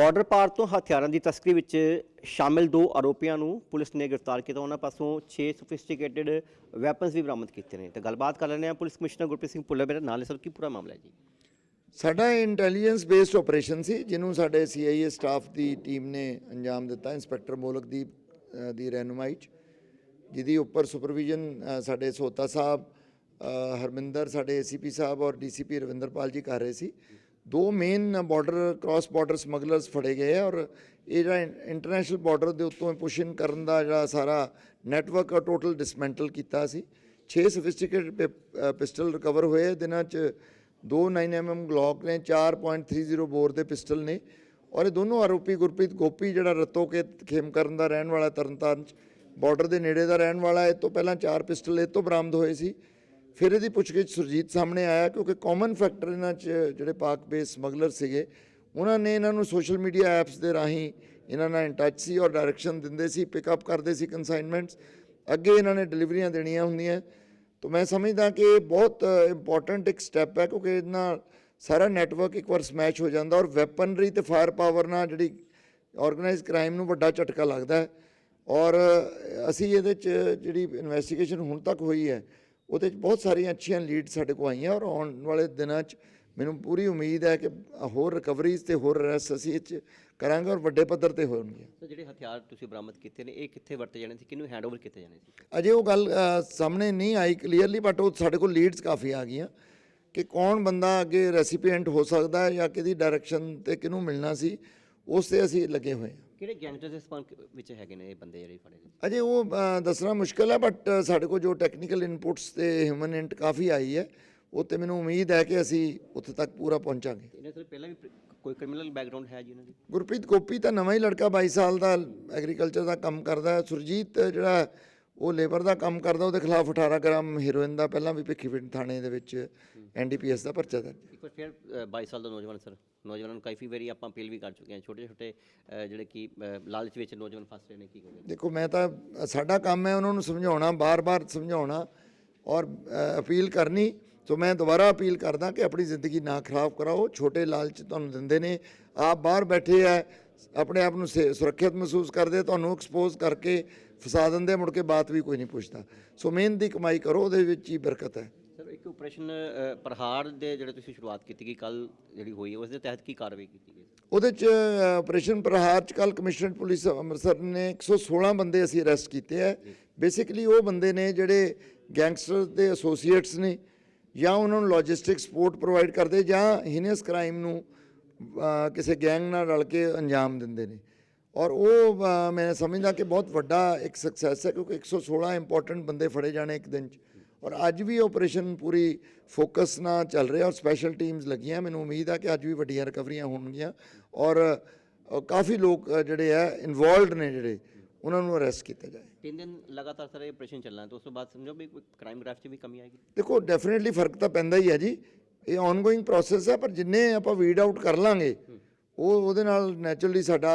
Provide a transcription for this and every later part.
Border ਪਾਰ ਤੋਂ ਹਥਿਆਰਾਂ ਦੀ ਤਸਕਰੀ ਵਿੱਚ ਸ਼ਾਮਿਲ ਦੋ ਆਰੋਪੀਆਂ ਨੂੰ ਪੁਲਿਸ ਨੇ ਗ੍ਰਿਫਤਾਰ ਕੀਤਾ। ਉਹਨਾਂ ਪਾਸੋਂ 6 ਸੋਫਿਸਟੀਕੇਟਿਡ ਵੈਪਨਸ ਵੀ ਬਰਾਮਦ ਕੀਤੇ ਨੇ। ਤੇ ਗੱਲਬਾਤ ਕਰ ਲੈਂਦੇ ਹਾਂ ਪੁਲਿਸ ਕਮਿਸ਼ਨਰ ਗੁਰਪ੍ਰੀਤ ਸਿੰਘ ਭੁੱਲਰ ਮੇਰੇ ਨਾਲ ਹੈ ਸਰ, ਕੀ ਪੂਰਾ ਮਾਮਲਾ ਹੈ ਜੀ? ਸਾਡਾ ਇੰਟੈਲੀਜੈਂਸ ਬੇਸਡ ਆਪਰੇਸ਼ਨ ਸੀ, ਜਿਹਨੂੰ ਸਾਡੇ ਸੀਆਈਏ ਸਟਾਫ ਦੀ ਟੀਮ ਨੇ ਅੰਜਾਮ ਦਿੱਤਾ, ਇੰਸਪੈਕਟਰ ਮੋਲਕਦੀਪ ਦੀ ਰਹਿਨੁਮਾਈ 'ਚ, ਜਿਹਦੀ ਉੱਪਰ ਸੁਪਰਵੀਜ਼ਨ ਸਾਡੇ ਸੋਤਾ ਸਾਹਿਬ ਹਰਮਿੰਦਰ, ਸਾਡੇ ਏਸੀਪੀ ਸਾਹਿਬ ਔਰ ਡੀਸੀਪੀ ਰਵਿੰਦਰਪਾਲ ਜੀ ਕਰ ਰਹੇ ਸੀ। ਦੋ main border cross border smugglers ਫੜੇ ਗਏ ਆ ਔਰ ਇਹ ਜਿਹੜਾ ਇੰਟਰਨੈਸ਼ਨਲ ਬਾਰਡਰ ਦੇ ਉੱਤੋਂ ਪੁਸ਼ਨ ਕਰਨ ਦਾ ਜਿਹੜਾ ਸਾਰਾ ਨੈਟਵਰਕ ਟੋਟਲ ਡਿਸਮੈਂਟਲ ਕੀਤਾ ਸੀ 6 ਸੋਫਿਸਟੀਕੇਟਡ ਪਿਸਟਲ ਰਿਕਵਰ ਹੋਏ ਆ। ਦਿਨਾਂ 'ਚ ਦੋ 9mm ਗਲੌਕ ਨੇ 4.30 ਬੋਰ ਦੇ ਪਿਸਟਲ ਨੇ ਔਰ ਇਹ ਦੋਨੋਂ ਆਰੋਪੀ ਗੁਰਪ੍ਰੀਤ ਗੋਪੀ, ਜਿਹੜਾ ਰਤੋ ਕੇ ਖੇਮ ਕਰਨ ਦਾ ਰਹਿਣ ਵਾਲਾ ਤਰਨਤਾਰਨ 'ਚ ਬਾਰਡਰ ਦੇ ਨੇੜੇ ਦਾ ਰਹਿਣ ਵਾਲਾ, ਇਹ ਤੋਂ ਪਹਿਲਾਂ ਚਾਰ ਪਿਸਟਲ ਇਹ ਤੋਂ ਬਰਾਮਦ ਹੋਏ ਸੀ ਫਿਰ ਇਹਦੀ ਪੁੱਛਗਿੱਛ ਸੁਰਜੀਤ ਸਾਹਮਣੇ ਆਇਆ ਕਿਉਂਕਿ ਕਾਮਨ ਫੈਕਟਰ ਇਹਨਾਂ 'ਚ ਜਿਹੜੇ ਪਾਕ ਬੇਸ ਸਮਗਲਰ ਸੀਗੇ, ਉਹਨਾਂ ਨੇ ਇਹਨਾਂ ਨੂੰ ਸੋਸ਼ਲ ਮੀਡੀਆ ਐਪਸ ਦੇ ਰਾਹੀਂ ਇਹਨਾਂ ਨਾਲ ਇਨ ਟੱਚ ਸੀ ਔਰ ਡਾਇਰੈਕਸ਼ਨ ਦਿੰਦੇ ਸੀ ਪਿਕਅਪ ਕਰਦੇ ਸੀ ਕਨਸਾਈਨਮੈਂਟਸ ਅੱਗੇ ਇਹਨਾਂ ਨੇ ਡਿਲੀਵਰੀਆਂ ਦੇਣੀਆਂ ਹੁੰਦੀਆਂ। ਤਾਂ ਮੈਂ ਸਮਝਦਾ ਕਿ ਇਹ ਬਹੁਤ ਇੰਪੋਰਟੈਂਟ ਇੱਕ ਸਟੈਪ ਹੈ ਕਿਉਂਕਿ ਇਹਦੇ ਨਾਲ ਸਾਰਾ ਨੈਟਵਰਕ ਇੱਕ ਵਾਰ ਸਮੈਸ਼ ਹੋ ਜਾਂਦਾ ਔਰ ਵੈਪਨਰੀ ਤੇ ਫਾਇਰ ਪਾਵਰ ਨਾਲ ਜਿਹੜੀ ਆਰਗੇਨਾਈਜ਼ ਕ੍ਰਾਈਮ ਨੂੰ ਵੱਡਾ ਝਟਕਾ ਲੱਗਦਾ ਔਰ ਅਸੀਂ ਇਹਦੇ ਚ ਜਿਹੜੀ ਇਨਵੈਸਟੀਗੇਸ਼ਨ ਹੁਣ ਤੱਕ ਹੋਈ ਹੈ ਉਹਦੇ ਚ ਬਹੁਤ ਸਾਰੀਆਂ ਅੱਛੀਆਂ ਲੀਡ ਸਾਡੇ ਕੋਲ ਆਈਆਂ ਔਰ ਆਉਣ ਵਾਲੇ ਦਿਨਾਂ ਚ ਮੈਨੂੰ ਪੂਰੀ ਉਮੀਦ ਹੈ ਕਿ ਹੋਰ ਰਿਕਵਰੀਜ਼ ਤੇ ਹੋਰ ਅਰੈਸਟ ਅਸੀਂ ਇਹ 'ਚ ਕਰਾਂਗੇ ਔਰ ਵੱਡੇ ਪੱਧਰ ਤੇ ਹੋਣਗੇ ਸਰ ਜਿਹੜੇ ਹਥਿਆਰ ਤੁਸੀਂ ਬਰਾਮਦ ਕੀਤੇ ਨੇ ਇਹ ਕਿੱਥੇ ਵਰਤੇ ਜਾਣੇ ਸੀ? ਕਿਹਨੂੰ ਹੈਂਡਓਵਰ ਕੀਤੇ ਜਾਣੇ ਸੀ? ਅਜੇ ਉਹ ਗੱਲ ਅ, ਸਾਹਮਣੇ ਨਹੀਂ ਆਈ ਕਲੀਅਰਲੀ ਬਟ ਉਹ ਸਾਡੇ ਕੋਲ ਲੀਡਸ ਕਾਫੀ ਆ ਗਈਆਂ ਕਿ ਕੌਣ ਬੰਦਾ ਅੱਗੇ ਰੈਸੀਪੀਐਂਟ ਹੋ ਸਕਦਾ ਹੈ ਜਾਂ ਕਿਹਦੀ ਡਾਇਰੈਕਸ਼ਨ ਤੇ ਕਿਹਨੂੰ ਮਿਲਣਾ ਸੀ ਉਸ ਤੇ ਅਸੀਂ ਲੱਗੇ ਹੋਏ ਹਾਂ। ਕਿਹੜੇ ਗੈਂਗਸਟਰ ਦੇ ਸੰਪਰਕ ਵਿੱਚ ਹੈਗੇ ਨੇ ਇਹ ਬੰਦੇ ਜਿਹੜੇ ਫੜੇ ਨੇ ਅਜੇ ਉਹ ਅ, ਦੱਸਣਾ ਮੁਸ਼ਕਲ ਹੈ ਬਟ ਸਾਡੇ ਕੋਲ ਜੋ ਟੈਕਨੀਕਲ ਇਨਪੁਟਸ ਤੇ ਹਿਊਮਨ ਇੰਟ ਕਾਫੀ ਆਈ ਹੈ ਉਹ ਤੇ ਮੈਨੂੰ ਉਮੀਦ ਹੈ ਕਿ ਅਸੀਂ ਉੱਥੇ ਤੱਕ ਪੂਰਾ ਪਹੁੰਚਾਂਗੇ। ਇਹਨਾਂ ਤੋਂ ਪਹਿਲਾਂ ਵੀ ਕੋਈ ਕ੍ਰਿਮੀਨਲ ਬੈਕਗ੍ਰਾਉਂਡ ਹੈ ਜੀ ਇਹਨਾਂ ਦੀ? ਗੁਰਪ੍ਰੀਤ ਗੋਪੀ ਤਾਂ ਨਵਾਂ ਹੀ ਲੜਕਾ 22 ਸਾਲ ਦਾ ਐਗਰੀਕਲਚਰ ਦਾ ਕੰਮ ਕਰਦਾ ਹੈ। ਸੁਰਜੀਤ ਜਿਹੜਾ ਉਹ ਲੇਬਰ ਦਾ ਕੰਮ ਕਰਦਾ ਉਹਦੇ ਖਿਲਾਫ 18 ਗ੍ਰਾਮ ਹੈਰੋਇਨ ਦਾ ਪਹਿਲਾਂ ਵੀ ਭਿੱਖੀਵਿੰਡ ਥਾਣੇ ਦੇ ਵਿੱਚ ਐਨਡੀਪੀਐਸ ਦਾ ਪਰਚਾ ਦਰਜ ਹੈ। ਇੱਕ ਵਾਰ ਫਿਰ ਅ, 22 ਸਾਲ ਦਾ ਨੌਜਵਾਨ ਸਰ। ਨੌਜਵਾਨਾਂ ਨੂੰ ਕਾਫੀ ਵਾਰੀ ਆਪਾਂ ਅਪੀਲ ਵੀ ਕਰ ਚੁੱਕੇ ਹਾਂ, ਛੋਟੇ ਛੋਟੇ ਜਿਹੜੇ ਕਿ ਲਾਲਚ ਵਿੱਚ ਨੌਜਵਾਨ ਫਸ ਰਹੇ ਨੇ, ਕੀ ਕਹੋਗੇ? ਦੇਖੋ, ਮੈਂ ਤਾਂ ਸਾਡਾ ਕੰਮ ਹੈ ਉਹਨਾਂ ਨੂੰ ਸਮਝਾਉਣਾ, ਬਾਰ-ਬਾਰ ਸਮਝਾਉਣਾ ਔਰ ਅਪੀਲ ਕਰਨੀ। ਸੋ ਮੈਂ ਦੁਬਾਰਾ ਅਪੀਲ ਕਰਦਾ ਕਿ ਆਪਣੀ ਜ਼ਿੰਦਗੀ ਨਾ ਖਰਾਬ ਕਰਾਓ। ਛੋਟੇ ਲਾਲਚ ਤੁਹਾਨੂੰ ਦਿੰਦੇ ਨੇ। ਆਪ ਬਾਹਰ ਬੈਠੇ ਆ, ਆਪਣੇ ਆਪ ਨੂੰ ਸੇ- ਸੁਰੱਖਿਅਤ ਮਹਿਸੂਸ ਕਰਦੇ, ਤੁਹਾਨੂੰ ਐਕਸਪੋਜ਼ ਕਰਕੇ ਫਸਾ ਦਿੰਦੇ, ਮੁੜ ਕੇ ਬਾਤ ਵੀ ਕੋਈ ਨਹੀਂ ਪੁੱਛਦਾ। ਸੋ ਮਿਹਨਤ ਦੀ ਕਮਾਈ ਕਰੋ, ਉਹਦੇ ਵਿੱਚ ਹੀ ਬਰਕਤ ਹੈ। ਇੱਕ ਆਪਰੇਸ਼ਨ ਪ੍ਰਹਾਰ ਦੇ ਜਿਹੜੇ ਤੁਸੀਂ ਸ਼ੁਰੂਆਤ ਕੀਤੀ ਗਈ ਕੱਲ ਜਿਹੜੀ ਹੋਈ ਉਸ ਦੇ ਤਹਿਤ ਕੀ ਕਾਰਵਾਈ ਕੀਤੀ ਗਈ? ਉਹਦੇ ਚ ਆਪਰੇਸ਼ਨ ਪ੍ਰਹਾਰ ਚ ਕੱਲ ਕਮਿਸ਼ਨਰੇਟ ਪੁਲਿਸ ਅੰਮ੍ਰਿਤਸਰ ਨੇ 116 ਬੰਦੇ ਅਸੀਂ ਅਰੈਸਟ ਕੀਤੇ ਆ ਬੇਸਿਕਲੀ ਉਹ ਬੰਦੇ ਨੇ ਜਿਹੜੇ ਗੈਂਗਸਟਰ ਦੇ ਐਸੋਸੀਏਟਸ ਨੇ ਜਾਂ ਉਹਨਾਂ ਨੂੰ ਲੌਜਿਸਟਿਕ ਸਪੋਰਟ ਪ੍ਰੋਵਾਈਡ ਕਰਦੇ ਜਾਂ ਹੀਨੀਅਸ ਕ੍ਰਾਈਮ ਨੂੰ ਕਿਸੇ ਗੈਂਗ ਨਾਲ ਰਲ ਕੇ ਅੰਜਾਮ ਦਿੰਦੇ ਨੇ। ਔਰ ਉਹ ਮੈਂ ਸਮਝਦਾ ਕਿ ਬਹੁਤ ਵੱਡਾ ਇੱਕ ਸਕਸੈਸ ਹੈ ਕਿਉਂਕਿ 116 ਇੰਪੋਰਟੈਂਟ ਬੰਦੇ ਫੜੇ ਜਾਣੇ ਇੱਕ ਦਿਨ ਚ। ਔਰ ਅੱਜ ਵੀ ਆਪਰੇਸ਼ਨ ਪੂਰੀ ਫੋਕਸ ਨਾਲ ਚੱਲ ਰਿਹਾ ਔਰ ਸਪੈਸ਼ਲ ਟੀਮਸ ਲੱਗੀਆਂ। ਮੈਨੂੰ ਉਮੀਦ ਹੈ ਕਿ ਅੱਜ ਵੀ ਵੱਡੀਆਂ ਰਿਕਵਰੀਆਂ ਹੋਣਗੀਆਂ ਔਰ ਕਾਫੀ ਲੋਕ ਜਿਹੜੇ ਆ ਇਨਵੋਲਡ ਨੇ ਜਿਹੜੇ ਉਹਨਾਂ ਨੂੰ ਅਰੈਸਟ ਕੀਤਾ ਜਾਏ। ਤਿੰਨ ਦਿਨ ਲਗਾਤਾਰ ਸਰ ਇਹ ਆਪਰੇਸ਼ਨ ਚੱਲਣਾ ਤੇ ਉਸ ਤੋਂ ਬਾਅਦ ਸਮਝੋ ਵੀ ਕ੍ਰਾਈਮ ਗ੍ਰਾਫ 'ਚ ਵੀ ਕਮੀ ਆਏਗੀ। ਦੇਖੋ ਡੈਫੀਨਿਟਲੀ ਫ਼ਰਕ ਤਾਂ ਪੈਂਦਾ ਹੀ ਹੈ ਜੀ। ਇਹ ਆਨਗੋਇੰਗ ਪ੍ਰੋਸੈਸ ਹੈ ਪਰ ਜਿੰਨੇ ਆਪਾਂ ਵੀਡ ਆਊਟ ਕਰ ਲਾਂਗੇ ਉਹ ਉਹਦੇ ਨਾਲ ਨੈਚੁਰਲੀ ਸਾਡਾ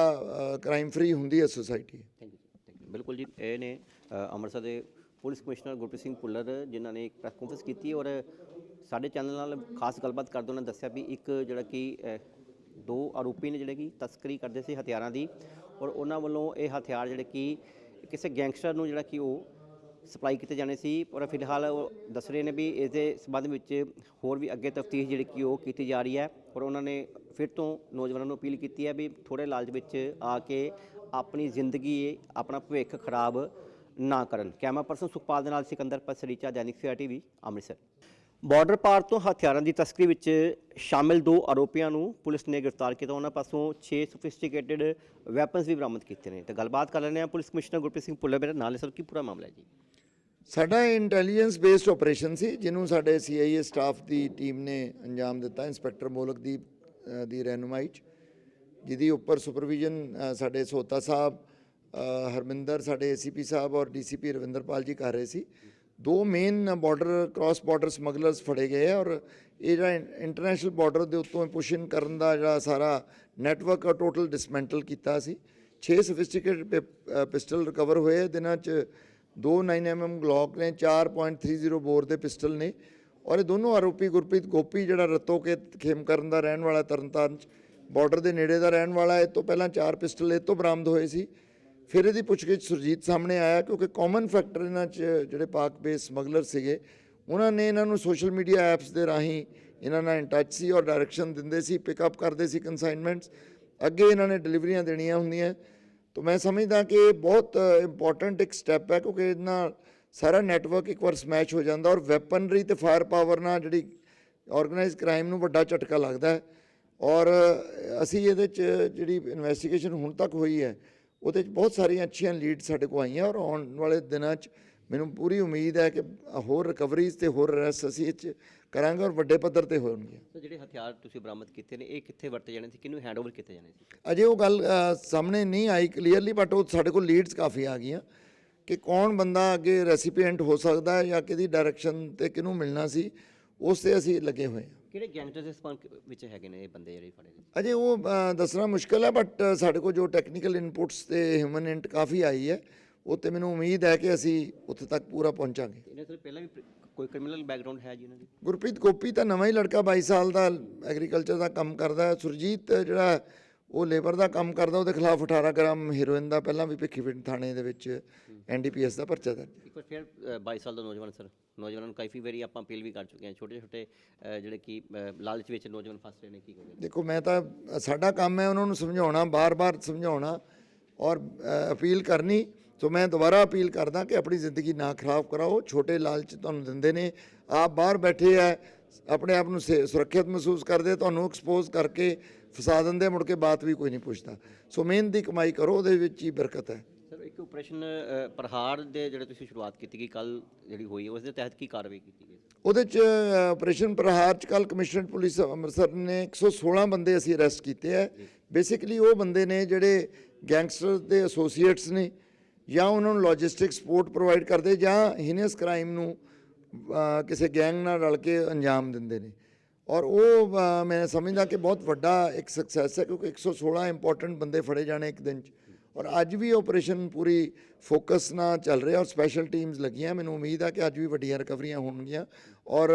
ਕ੍ਰਾਈਮ ਫ੍ਰੀ ਹੁੰਦੀ ਹੈ ਸੋਸਾਇਟੀ ਥੈਂਕ ਯੂ ਬਿਲਕੁਲ ਜੀ ਇਹ ਨੇ ਅੰਮ੍ਰਿਤਸਰ ਦੇ ਪੁਲਿਸ ਕਮਿਸ਼ਨਰ ਗੁਰਪ੍ਰੀਤ ਸਿੰਘ ਭੁੱਲਰ ਜਿਨ੍ਹਾਂ ਨੇ ਇੱਕ ਪ੍ਰੈਸ ਕਾਨਫਰੰਸ ਕੀਤੀ ਔਰ ਸਾਡੇ ਚੈਨਲ ਨਾਲ ਖਾਸ ਗੱਲਬਾਤ ਕਰਦੇ ਉਹਨਾਂ ਦੱਸਿਆ ਵੀ ਇੱਕ ਜਿਹੜਾ ਕਿ ਦੋ ਆਰੋਪੀ ਨੇ ਜਿਹੜੇ ਕਿ ਤਸਕਰੀ ਕਰਦੇ ਸੀ ਹਥਿਆਰਾਂ ਦੀ ਔਰ ਉਹਨਾਂ ਵੱਲੋਂ ਇਹ ਹਥਿਆਰ ਜਿਹੜੇ ਕਿ ਕਿਸੇ ਗੈਂਗਸਟਰ ਨੂੰ ਜਿਹੜਾ ਕਿ ਉਹ ਸਪਲਾਈ ਕੀਤੇ ਜਾਣੇ ਸੀ ਪਰ ਫਿਲਹਾਲ ਉਹ ਦੱਸ ਰਹੇ ਨੇ ਵੀ ਇਸ ਦੇ ਸੰਬੰਧ ਵਿੱਚ ਹੋਰ ਵੀ ਅੱਗੇ ਤਫਤੀਸ਼ ਜਿਹੜੀ ਕਿ ਉਹ ਕੀਤੀ ਜਾ ਰਹੀ ਹੈ ਔਰ ਉਹਨਾਂ ਨੇ ਫਿਰ ਤੋਂ ਨੌਜਵਾਨਾਂ ਨੂੰ ਅਪੀਲ ਕੀਤੀ ਹੈ ਵੀ ਥੋੜੇ ਲਾਲਚ ਵਿੱਚ ਆ ਕੇ ਆਪਣੀ ਜ਼ਿੰਦਗੀ, ਆਪਣਾ ਭਵਿੱਖ ਖਰਾਬ ਨਾ ਕਰਨ। ਕੈਮਰਾ ਪਰਸਨ ਸੁਖਪਾਲ ਦੇ ਨਾਲ ਸਿਕੰਦਰ ਪਸਰੀਚਾ, ਦੈਨਿਕ ਸਵੇਰਾ ਟੀਵੀ, ਅੰਮ੍ਰਿਤਸਰ। ਬਾਰਡਰ ਪਾਰ ਤੋਂ ਹਥਿਆਰਾਂ ਦੀ ਤਸਕਰੀ ਵਿੱਚ ਸ਼ਾਮਿਲ ਦੋ ਆਰੋਪੀਆਂ ਨੂੰ ਪੁਲਿਸ ਨੇ ਗ੍ਰਿਫਤਾਰ ਕੀਤਾ। ਉਹਨਾਂ ਪਾਸੋਂ 6 ਸੋਫਿਸਟੀਕੇਟਿਡ ਵੈਪਨਸ ਵੀ ਬਰਾਮਦ ਕੀਤੇ ਨੇ। ਤੇ ਗੱਲਬਾਤ ਕਰ ਲੈਂਦੇ ਹਾਂ ਪੁਲਿਸ ਕਮਿਸ਼ਨਰ ਗੁਰਪ੍ਰੀਤ ਸਿੰਘ ਭੁੱਲਰ ਮੇਰੇ ਨਾਲ ਹੈ ਸਰ, ਕੀ ਪੂਰਾ ਮਾਮਲਾ ਹੈ ਜੀ? ਸਾਡਾ ਇੰਟੈਲੀਜੈਂਸ ਬੇਸਡ ਆਪਰੇਸ਼ਨ ਸੀ, ਜਿਹਨੂੰ ਸਾਡੇ ਸੀਆਈਏ ਸਟਾਫ ਦੀ ਟੀਮ ਨੇ ਅੰਜਾਮ ਦਿੱਤਾ, ਇੰਸਪੈਕਟਰ ਮੋਲਕਦੀਪ ਦੀ ਰਹਿਨੁਮਾਈ 'ਚ, ਜਿਹਦੀ ਉੱਪਰ ਸੁਪਰਵੀਜ਼ਨ ਸਾਡੇ ਸੋਤਾ ਸਾਹਿਬ ਹਰਮਿੰਦਰ ਸਾਡੇ ਏਸੀਪੀ ਸਾਹਿਬ ਔਰ ਡੀਸੀਪੀ ਰਵਿੰਦਰਪਾਲ ਜੀ ਕਰ ਰਹੇ ਸੀ। ਦੋ main border cross border smugglers ਫੜੇ ਗਏ ਆ ਔਰ ਇਹ ਜਿਹੜਾ ਇੰਟਰਨੈਸ਼ਨਲ ਬਾਰਡਰ ਦੇ ਉੱਤੋਂ ਪੁਸ਼ਨ ਕਰਨ ਦਾ ਜਿਹੜਾ ਸਾਰਾ ਨੈਟਵਰਕ ਟੋਟਲ ਡਿਸਮੈਂਟਲ ਕੀਤਾ ਸੀ। 6 ਸੋਫਿਸਟੀਕੇਟਡ ਪਿਸਟਲ ਰਿਕਵਰ ਹੋਏ ਆ। ਦਿਨਾਂ 'ਚ ਦੋ 9mm ਗਲੌਕ ਨੇ 4.30 ਬੋਰ ਦੇ ਪਿਸਟਲ ਨੇ ਔਰ ਇਹ ਦੋਨੋਂ ਆਰੋਪੀ ਗੁਰਪ੍ਰੀਤ ਗੋਪੀ, ਜਿਹੜਾ ਰਤੋ ਕੇ ਖੇਮ ਕਰਨ ਦਾ ਰਹਿਣ ਵਾਲਾ ਤਰਨਤਾਰਨ 'ਚ ਬਾਰਡਰ ਦੇ ਨੇੜੇ ਦਾ ਰਹਿਣ ਵਾਲਾ, ਇਹ ਤੋਂ ਪਹਿਲਾਂ ਚਾਰ ਪਿਸਟਲ ਇਹ ਤੋਂ ਬਰਾਮਦ ਹੋਏ ਸੀ। ਫਿਰ ਇਹਦੀ ਪੁੱਛਗਿੱਛ ਸੁਰਜੀਤ ਸਾਹਮਣੇ ਆਇਆ ਕਿਉਂਕਿ ਕਾਮਨ ਫੈਕਟਰ ਇਹਨਾਂ 'ਚ ਜਿਹੜੇ ਪਾਕ ਬੇਸ ਸਮਗਲਰ ਸੀਗੇ, ਉਹਨਾਂ ਨੇ ਇਹਨਾਂ ਨੂੰ ਸੋਸ਼ਲ ਮੀਡੀਆ ਐਪਸ ਦੇ ਰਾਹੀਂ ਇਹਨਾਂ ਨਾਲ ਇਨ ਟੱਚ ਸੀ ਔਰ ਡਾਇਰੈਕਸ਼ਨ ਦਿੰਦੇ ਸੀ ਪਿਕਅਪ ਕਰਦੇ ਸੀ ਕਨਸਾਈਨਮੈਂਟਸ ਅੱਗੇ ਇਹਨਾਂ ਨੇ ਡਿਲੀਵਰੀਆਂ ਦੇਣੀਆਂ ਹੁੰਦੀਆਂ। ਤਾਂ ਮੈਂ ਸਮਝਦਾ ਕਿ ਇਹ ਬਹੁਤ ਇੰਪੋਰਟੈਂਟ ਇੱਕ ਸਟੈਪ ਹੈ ਕਿਉਂਕਿ ਇਹਦੇ ਨਾਲ ਸਾਰਾ ਨੈਟਵਰਕ ਇੱਕ ਵਾਰ ਸਮੈਸ਼ ਹੋ ਜਾਂਦਾ ਔਰ ਵੈਪਨਰੀ ਤੇ ਫਾਇਰ ਪਾਵਰ ਨਾਲ ਜਿਹੜੀ ਆਰਗੇਨਾਈਜ਼ ਕ੍ਰਾਈਮ ਨੂੰ ਵੱਡਾ ਝਟਕਾ ਲੱਗਦਾ ਹੈ। ਔਰ ਅਸੀਂ ਇਹਦੇ 'ਚ ਜਿਹੜੀ ਇਨਵੈਸਟੀਗੇਸ਼ਨ ਹੁਣ ਤੱਕ ਹੋਈ ਹੈ ਉਹਦੇ 'ਚ ਬਹੁਤ ਸਾਰੀਆਂ ਅੱਛੀਆਂ ਲੀਡ ਸਾਡੇ ਕੋਲ ਆਈਆਂ ਔਰ ਆਉਣ ਵਾਲੇ ਦਿਨਾਂ 'ਚ ਮੈਨੂੰ ਪੂਰੀ ਉਮੀਦ ਹੈ ਕਿ ਹੋਰ ਰਿਕਵਰੀਜ਼ ਤੇ ਹੋਰ ਅਰੈਸਟ ਅਸੀਂ ਇਹ 'ਚ ਕਰਾਂਗੇ ਔਰ ਵੱਡੇ ਪੱਧਰ ਤੇ ਹੋਣਗੇ ਸਰ ਜਿਹੜੇ ਹਥਿਆਰ ਤੁਸੀਂ ਬਰਾਮਦ ਕੀਤੇ ਨੇ ਇਹ ਕਿੱਥੇ ਵਰਤੇ ਜਾਣੇ ਸੀ? ਕਿਹਨੂੰ ਹੈਂਡਓਵਰ ਕੀਤੇ ਜਾਣੇ ਸੀ? ਅਜੇ ਉਹ ਗੱਲ ਸਾਹਮਣੇ ਨਹੀਂ ਆਈ ਕਲੀਅਰਲੀ ਬਟ ਉਹ ਸਾਡੇ ਕੋਲ ਲੀਡਸ ਕਾਫੀ ਆ ਗਈਆਂ ਕਿ ਕੌਣ ਬੰਦਾ ਅੱਗੇ ਰੈਸੀਪੀਐਂਟ ਹੋ ਸਕਦਾ ਹੈ ਜਾਂ ਕਿਹਦੀ ਡਾਇਰੈਕਸ਼ਨ ਤੇ ਕਿਹਨੂੰ ਮਿਲਣਾ ਸੀ ਉਸ ਤੇ ਅਸੀਂ ਲੱਗੇ ਹੋਏ ਹਾਂ। ਕਿਹੜੇ ਗੈਂਗਸਟਰ ਦੇ ਸੰਪਰਕ ਵਿੱਚ ਹੈਗੇ ਨੇ ਇਹ ਬੰਦੇ ਜਿਹੜੇ ਫੜੇ ਨੇ ਅਜੇ ਉਹ ਅ, ਦੱਸਣਾ ਮੁਸ਼ਕਲ ਹੈ ਬਟ ਸਾਡੇ ਕੋਲ ਜੋ ਟੈਕਨੀਕਲ ਇਨਪੁਟਸ ਤੇ ਹਿਊਮਨ ਇੰਟ ਕਾਫੀ ਆਈ ਹੈ ਉਹ ਤੇ ਮੈਨੂੰ ਉਮੀਦ ਹੈ ਕਿ ਅਸੀਂ ਉੱਥੇ ਤੱਕ ਪੂਰਾ ਪਹੁੰਚਾਂਗੇ। ਇਹਨਾਂ ਤੋਂ ਪਹਿਲਾਂ ਵੀ ਪ੍ਰ- ਕੋਈ ਕ੍ਰਿਮੀਨਲ ਬੈਕਗ੍ਰਾਉਂਡ ਹੈ ਜੀ ਇਹਨਾਂ ਦੀ? ਗੁਰਪ੍ਰੀਤ ਗੋਪੀ ਤਾਂ ਨਵਾਂ ਹੀ ਲੜਕਾ 22 ਸਾਲ ਦਾ ਐਗਰੀਕਲਚਰ ਦਾ ਕੰਮ ਕਰਦਾ ਹੈ ਸੁਰਜੀਤ ਜਿਹੜਾ ਉਹ ਲੇਬਰ ਦਾ ਕੰਮ ਕਰਦਾ ਉਹਦੇ ਖਿਲਾਫ 18 ਗ੍ਰਾਮ ਹੈਰੋਇਨ ਦਾ ਪਹਿਲਾਂ ਵੀ ਭਿੱਖੀਵਿੰਡ ਥਾਣੇ ਦੇ ਵਿੱਚ ਐਨਡੀਪੀਐਸ ਦਾ ਪਰਚਾ ਦਰਜ ਹੈ। ਇੱਕ ਵਾਰ ਫਿਰ ਅ, 22 ਸਾਲ ਦਾ ਨੌਜਵਾਨ ਸਰ। ਨੌਜਵਾਨਾਂ ਨੂੰ ਕਾਫੀ ਵਾਰੀ ਆਪਾਂ ਅਪੀਲ ਵੀ ਕਰ ਚੁੱਕੇ ਹਾਂ ਛੋਟੇ ਛੋਟੇ ਜਿਹੜੇ ਕਿ ਲਾਲਚ ਵਿੱਚ ਨੌਜਵਾਨ ਫਸ ਰਹੇ ਨੇ, ਕੀ ਕਹੋਗੇ? ਦੇਖੋ, ਮੈਂ ਤਾਂ, ਸਾਡਾ ਕੰਮ ਹੈ ਉਹਨਾਂ ਨੂੰ ਸਮਝਾਉਣਾ, ਬਾਰ-ਬਾਰ ਸਮਝਾਉਣਾ ਔਰ ਅਪੀਲ ਕਰਨੀ। ਸੋ ਮੈਂ ਦੁਬਾਰਾ ਅਪੀਲ ਕਰਦਾ ਕਿ ਆਪਣੀ ਜ਼ਿੰਦਗੀ ਨਾ ਖਰਾਬ ਕਰਾਓ। ਛੋਟੇ ਲਾਲਚ ਤੁਹਾਨੂੰ ਦਿੰਦੇ ਨੇ। ਆਪ ਬਾਹਰ ਬੈਠੇ ਆ, ਆਪਣੇ ਆਪ ਨੂੰ ਸੇ- ਸੁਰੱਖਿਅਤ ਮਹਿਸੂਸ ਕਰਦੇ, ਤੁਹਾਨੂੰ ਐਕਸਪੋਜ਼ ਕਰਕੇ ਫਸਾ ਦਿੰਦੇ, ਮੁੜ ਕੇ ਬਾਤ ਵੀ ਕੋਈ ਨਹੀਂ ਪੁੱਛਦਾ। ਸੋ ਮਿਹਨਤ ਦੀ ਕਮਾਈ ਕਰੋ, ਉਹਦੇ ਵਿੱਚ ਹੀ ਬਰਕਤ ਹੈ। ਇੱਕ ਆਪਰੇਸ਼ਨ ਪ੍ਰਹਾਰ ਦੇ ਜਿਹੜੇ ਤੁਸੀਂ ਸ਼ੁਰੂਆਤ ਕੀਤੀ ਗਈ ਕੱਲ ਜਿਹੜੀ ਹੋਈ ਉਸ ਦੇ ਤਹਿਤ ਕੀ ਕਾਰਵਾਈ ਕੀਤੀ ਗਈ ਉਹਦੇ ਚ ਆਪਰੇਸ਼ਨ ਪ੍ਰਹਾਰ ਚ ਕੱਲ ਕਮਿਸ਼ਨਰਡ ਪੁਲਿਸ ਅੰਮ੍ਰਿਤਸਰ ਨੇ 116 ਬੰਦੇ ਅਸੀਂ ਅਰੈਸਟ ਕੀਤੇ ਆ। ਬੇਸਿਕਲੀ ਉਹ ਬੰਦੇ ਨੇ ਜਿਹੜੇ ਗੈਂਗਸਟਰ ਦੇ ਐਸੋਸੀਏਟਸ ਨੇ ਜਾਂ ਉਹਨਾਂ ਨੂੰ ਲੌਜਿਸਟਿਕ ਸਪੋਰਟ ਪ੍ਰੋਵਾਈਡ ਕਰਦੇ ਜਾਂ ਹੀਨੀਅਸ ਕ੍ਰਾਈਮ ਨੂੰ ਕਿਸੇ ਗੈਂਗ ਨਾਲ ਰਲ ਕੇ ਅੰਜਾਮ ਦਿੰਦੇ ਨੇ। ਔਰ ਉਹ ਮੈਂ ਸਮਝਦਾ ਕਿ ਬਹੁਤ ਵੱਡਾ ਇੱਕ ਸਕਸੈਸ ਹੈ ਕਿਉਂਕਿ 116 ਇੰਪੋਰਟੈਂਟ ਬੰਦੇ ਫੜੇ ਜਾਣੇ ਇੱਕ ਦਿਨ ਚ। ਔਰ ਅੱਜ ਵੀ ਆਪਰੇਸ਼ਨ ਪੂਰੀ ਫੋਕਸ ਨਾਲ ਚੱਲ ਰਿਹਾ ਔਰ ਸਪੈਸ਼ਲ ਟੀਮਸ ਲੱਗੀਆਂ। ਮੈਨੂੰ ਉਮੀਦ ਹੈ ਕਿ ਅੱਜ ਵੀ ਵੱਡੀਆਂ ਰਿਕਵਰੀਆਂ ਹੋਣਗੀਆਂ ਔਰ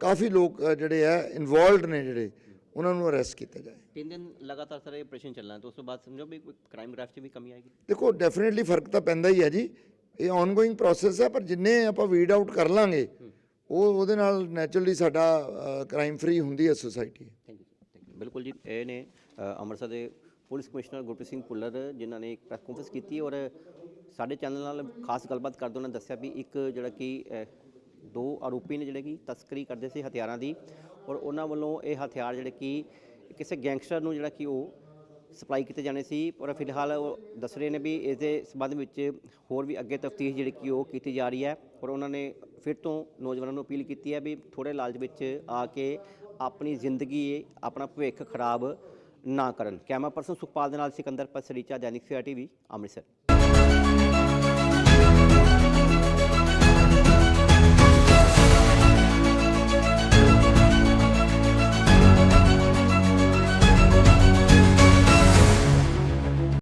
ਕਾਫੀ ਲੋਕ ਜਿਹੜੇ ਆ ਇਨਵੋਲਡ ਨੇ ਜਿਹੜੇ ਉਹਨਾਂ ਨੂੰ ਅਰੈਸਟ ਕੀਤਾ ਜਾਏ। ਤਿੰਨ ਦਿਨ ਲਗਾਤਾਰ ਸਰ ਇਹ ਆਪਰੇਸ਼ਨ ਚੱਲਣਾ ਤੇ ਉਸ ਤੋਂ ਬਾਅਦ ਸਮਝੋ ਵੀ ਕ੍ਰਾਈਮ ਗ੍ਰਾਫ 'ਚ ਵੀ ਕਮੀ ਆਏਗੀ। ਦੇਖੋ ਡੈਫੀਨਿਟਲੀ ਫ਼ਰਕ ਤਾਂ ਪੈਂਦਾ ਹੀ ਹੈ ਜੀ। ਇਹ ਆਨਗੋਇੰਗ ਪ੍ਰੋਸੈਸ ਹੈ ਪਰ ਜਿੰਨੇ ਆਪਾਂ ਵੀਡ ਆਊਟ ਕਰ ਲਾਂਗੇ ਉਹ ਉਹਦੇ ਨਾਲ ਨੈਚੁਰਲੀ ਸਾਡਾ ਕ੍ਰਾਈਮ ਫ੍ਰੀ ਹੁੰਦੀ ਹੈ ਸੋਸਾਇਟੀ ਥੈਂਕ ਯੂ ਬਿਲਕੁਲ ਜੀ ਇਹ ਨੇ ਅੰਮ੍ਰਿਤਸਰ ਦੇ ਪੁਲਿਸ ਕਮਿਸ਼ਨਰ ਗੁਰਪ੍ਰੀਤ ਸਿੰਘ ਭੁੱਲਰ ਜਿਨ੍ਹਾਂ ਨੇ ਇੱਕ ਪ੍ਰੈਸ ਕਾਨਫਰੰਸ ਕੀਤੀ ਔਰ ਸਾਡੇ ਚੈਨਲ ਨਾਲ ਖਾਸ ਗੱਲਬਾਤ ਕਰਦੇ ਉਹਨਾਂ ਦੱਸਿਆ ਵੀ ਇੱਕ ਜਿਹੜਾ ਕਿ ਦੋ ਆਰੋਪੀ ਨੇ ਜਿਹੜੇ ਕਿ ਤਸਕਰੀ ਕਰਦੇ ਸੀ ਹਥਿਆਰਾਂ ਦੀ ਔਰ ਉਹਨਾਂ ਵੱਲੋਂ ਇਹ ਹਥਿਆਰ ਜਿਹੜੇ ਕਿ ਕਿਸੇ ਗੈਂਗਸਟਰ ਨੂੰ ਜਿਹੜਾ ਕਿ ਉਹ ਸਪਲਾਈ ਕੀਤੇ ਜਾਣੇ ਸੀ ਪਰ ਫਿਲਹਾਲ ਉਹ ਦੱਸ ਰਹੇ ਨੇ ਵੀ ਇਸ ਦੇ ਸੰਬੰਧ ਵਿੱਚ ਹੋਰ ਵੀ ਅੱਗੇ ਤਫਤੀਸ਼ ਜਿਹੜੀ ਕਿ ਉਹ ਕੀਤੀ ਜਾ ਰਹੀ ਹੈ ਔਰ ਉਹਨਾਂ ਨੇ ਫਿਰ ਤੋਂ ਨੌਜਵਾਨਾਂ ਨੂੰ ਅਪੀਲ ਕੀਤੀ ਹੈ ਵੀ ਥੋੜੇ ਲਾਲਚ ਵਿੱਚ ਆ ਕੇ ਆਪਣੀ ਜ਼ਿੰਦਗੀ, ਆਪਣਾ ਭਵਿੱਖ ਖਰਾਬ ਨਾ ਕਰਨ। ਕੈਮਰਾ ਪਰਸਨ ਸੁਖਪਾਲ ਦੇ ਨਾਲ ਸਿਕੰਦਰ ਪਸਰੀਚਾ ਦੈਨਿਕ ਸਿਆ ਟੀਵੀ ਅੰਮ੍ਰਿਤਸਰ।